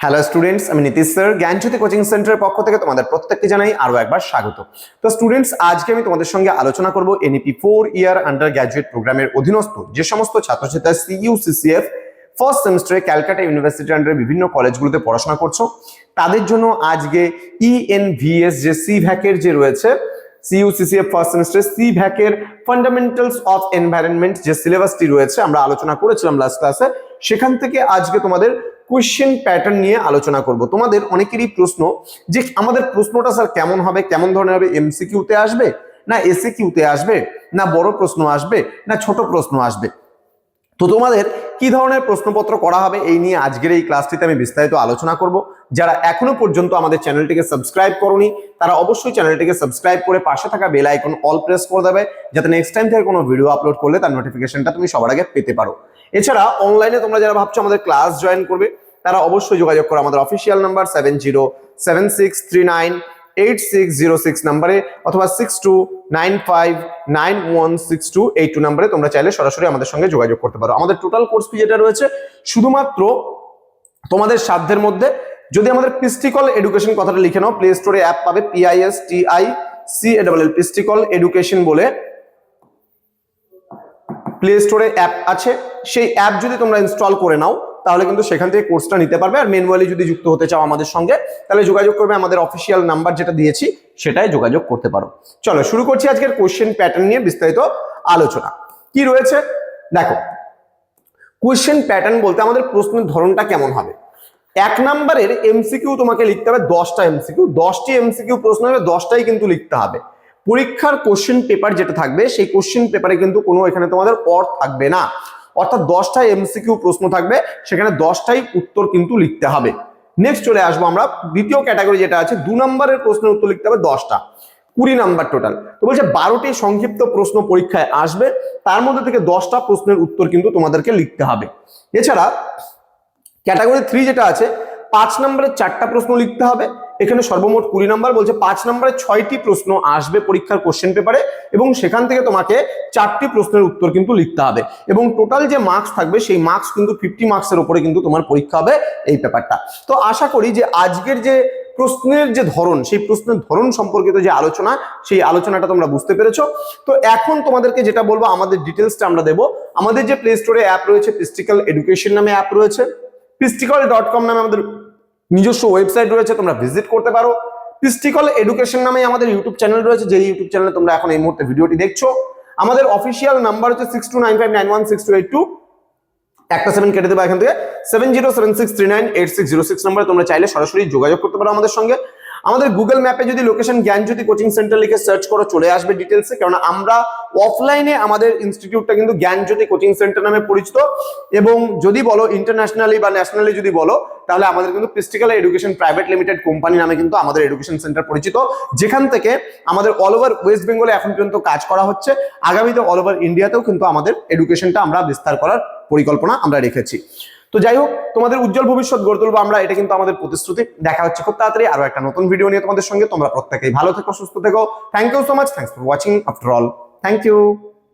Hello students আমি Nitish sir. জ্ঞানজ্যোতি coaching সেন্টারের পক্ষ থেকে তোমাদের প্রত্যেককে জানাই আরও একবার স্বাগত। তো স্টুডেন্টস আজকে আমি তোমাদের সঙ্গে আলোচনা করব NEP four year undergraduate প্রোগ্রামের অধীনস্থ যে সমস্ত ছাত্রছাত্রীরা সিইউ সিসিএফ ফার্স্ট সেমিস্টারে ক্যালকাটা ইউনিভার্সিটি আন্ডারে বিভিন্ন কলেজগুলোতে পড়াশোনা করছ। তাদের জন্য আজকে E ইএনভিএস যে সি ভ্যাকের যে রয়েছে সিইউসিসিএফ ফার্স্ট সেমিস্টার সি ভ্যাকের ফান্ডামেন্টালস অফ এনভায়রনমেন্ট যে সিলেবাসটি রয়েছে, আমরা আলোচনা করেছিলাম লাস্ট ক্লাসে সেখান থেকে আজকে তোমাদের কোয়েশ্চেন প্যাটার্ন নিয়ে আলোচনা করব। তোমাদের অনেকেরই প্রশ্ন যে আমাদের প্রশ্নটা স্যার কেমন হবে, কেমন ধরনের হবে এমসিকিউতে আসবে না এসি কিউতে আসবে, না বড় প্রশ্ন আসবে, না ছোট প্রশ্ন আসবে? তো তোমাদের কি ধরনের প্রশ্নপত্র করা হবে এই নিয়ে আজকের এই ক্লাসটিতে আমি বিস্তারিত আলোচনা করব। যারা এখনও পর্যন্ত আমাদের চ্যানেলটিকে সাবস্ক্রাইব করনি, তারা অবশ্যই চ্যানেলটিকে সাবস্ক্রাইব করে পাশে থাকা বেল আইকন অল প্রেস করে দেবে, যাতে নেক্সট টাইম থেকে কোনো ভিডিও আপলোড করলে তার নোটিফিকেশনটা তুমি সবার আগে পেতে পারো। এছাড়া অনলাইনে তোমরা যারা ভাবছ আমাদের ক্লাস জয়েন করবে, তারা অবশ্যই যোগাযোগ করো আমাদের official number seven zero seven six three nine eight six zero six নাম্বারে অথবা six two nine five nine one six two eight two নাম্বারে তোমরা চাইলে সরাসরি আমাদের সঙ্গে যোগাযোগ করতে পারো। আমাদের টোটাল কোর্স ফি যেটা রয়েছে, শুধুমাত্র তোমাদের সাধ্যের মধ্যে যদি আমাদের পিস্টিকল এডুকেশন কথাটা লিখে নাও প্লে স্টোরে অ্যাপ পাবে PIS T I C A double L Pistical education বলে প্লে স্টোরে অ্যাপ আছে। সেই অ্যাপ যদি তোমরা ইনস্টল করে নাও তাহলে কিন্তু সেখান থেকে কোর্সটা নিতে পারবে। আর ম্যানুয়ালি যদি যুক্ত হতে চাও আমাদের সঙ্গে, তাহলে যোগাযোগ করবে, আমাদের অফিসিয়াল নাম্বার যেটা দিয়েছি, সেটাই যোগাযোগ করতে পারো। চলো, শুরু করছি আজকের কোশ্চেন প্যাটার্ন নিয়ে বিস্তারিত আলোচনা। কি রয়েছে? দেখো কোশ্চেন প্যাটার্ন বলতে আমাদের প্রশ্নের ধরনটা কেমন হবে? এক নাম্বারের এমসিকিউ তোমাকে লিখতে হবে দশটা এমসিকিউ দশটি এমসিকিউ প্রশ্ন হবে দশটাই কিন্তু লিখতে হবে। পরীক্ষার কোশ্চেন পেপার যেটা থাকবে, সেই কোশ্চেন পেপারে কিন্তু কোনো এখানে তোমাদের অর থাকবে না। অর্থাৎ দশটা এমসিকিউ প্রশ্ন থাকবে, সেখানে দশটাই উত্তর কিন্তু লিখতে হবে। নেক্সট চলে আসব আমরা, দ্বিতীয় ক্যাটাগরি যেটা আছে, দু নম্বরের প্রশ্নের উত্তর লিখতে হবে দশটা, কুড়ি নাম্বার টোটাল তো বলছে বারোটি সংক্ষিপ্ত প্রশ্ন পরীক্ষায় আসবে, তার মধ্যে থেকে দশটা প্রশ্নের উত্তর কিন্তু তোমাদেরকে লিখতে হবে। এছাড়া ক্যাটাগরি থ্রি যেটা আছে, পাঁচ নম্বরের চারটা প্রশ্ন লিখতে হবে এখানে সর্বমোট কুড়ি নাম্বার বলছে, পাঁচ নম্বরে ছয়টি প্রশ্ন আসবে পরীক্ষার কোশ্চেন পেপারে এবং সেখান থেকে তোমাকে চারটি প্রশ্নের উত্তর কিন্তু লিখতে হবে। এবং টোটাল যে মার্কস থাকবে, সেই মার্কস কিন্তু ফিফটি মার্কসের উপরে কিন্তু তোমার পরীক্ষা হবে এই পেপারটা তো আশা করি যে আজকের যে প্রশ্নের যে ধরন, সেই প্রশ্নের ধরন সম্পর্কিত যে আলোচনা, সেই আলোচনাটা তোমরা বুঝতে পেরেছ। তো এখন তোমাদেরকে যেটা বলব, আমাদের ডিটেলসটা আমরা দেবো। আমাদের যে প্লে স্টোরে অ্যাপ রয়েছে পিস্টিক্যাল এডুকেশন নামে অ্যাপ রয়েছে। পিস্টিকল ডট কম নামে আমাদের নিজস্ব ওয়েবসাইট রয়েছে, তোমরা ভিজিট করতে পারো। পিস্টিকল এডুকেশন নামে আমাদের ইউটিউব চ্যানেল রয়েছে যে ইউটিউব চ্যানেলে তোমরা এখন এই মুহূর্তে ভিডিওটি দেখছ। আমাদের অফিসিয়াল নাম্বার হচ্ছে six two nine five nine one six two একটা সেভেন কেটে দেবো এখান থেকে। Seven zero seven six three nine eight six zero six নাম্বারে তোমরা চাইলে সরাসরি যোগাযোগ করতে পারো আমাদের সঙ্গে। আমাদের গুগল ম্যাপে যদি লোকেশন জ্ঞানজ্যোতি কোচিং সেন্টার লিখে সার্চ করো, চলে আসবে ডিটেলসে কেননা আমরা অফলাইনে আমাদের ইনস্টিটিউটটা কিন্তু জ্ঞানজ্যোতি কোচিং সেন্টার নামে পরিচিত। এবং যদি বলো ইন্টারন্যাশনালি বা ন্যাশনালি যদি বলো, তাহলে আমাদের কিন্তু Pistical education private limited company নামে কিন্তু আমাদের এডুকেশন সেন্টার পরিচিত। যেখান থেকে আমাদের অল ওভার ওয়েস্ট বেঙ্গলে এখন পর্যন্ত কাজ করা হচ্ছে। আগামীতে অল ওভার ইন্ডিয়াতেও কিন্তু আমাদের এডুকেশনটা আমরা বিস্তার করার পরিকল্পনা আমরা রেখেছি। তো যাই হোক, তোমাদের উজ্জ্বল ভবিষ্যৎ গড়ে তুলবো আমরা, এটা কিন্তু আমাদের প্রতিশ্রুতি। দেখা হচ্ছে খুব তাড়াতাড়ি আরও একটা নতুন ভিডিও নিয়ে তোমাদের সঙ্গে। তোমরা প্রত্যেকেই ভালো থেকো, সুস্থ থেকো। Thank you so much thanks for watching after all thank you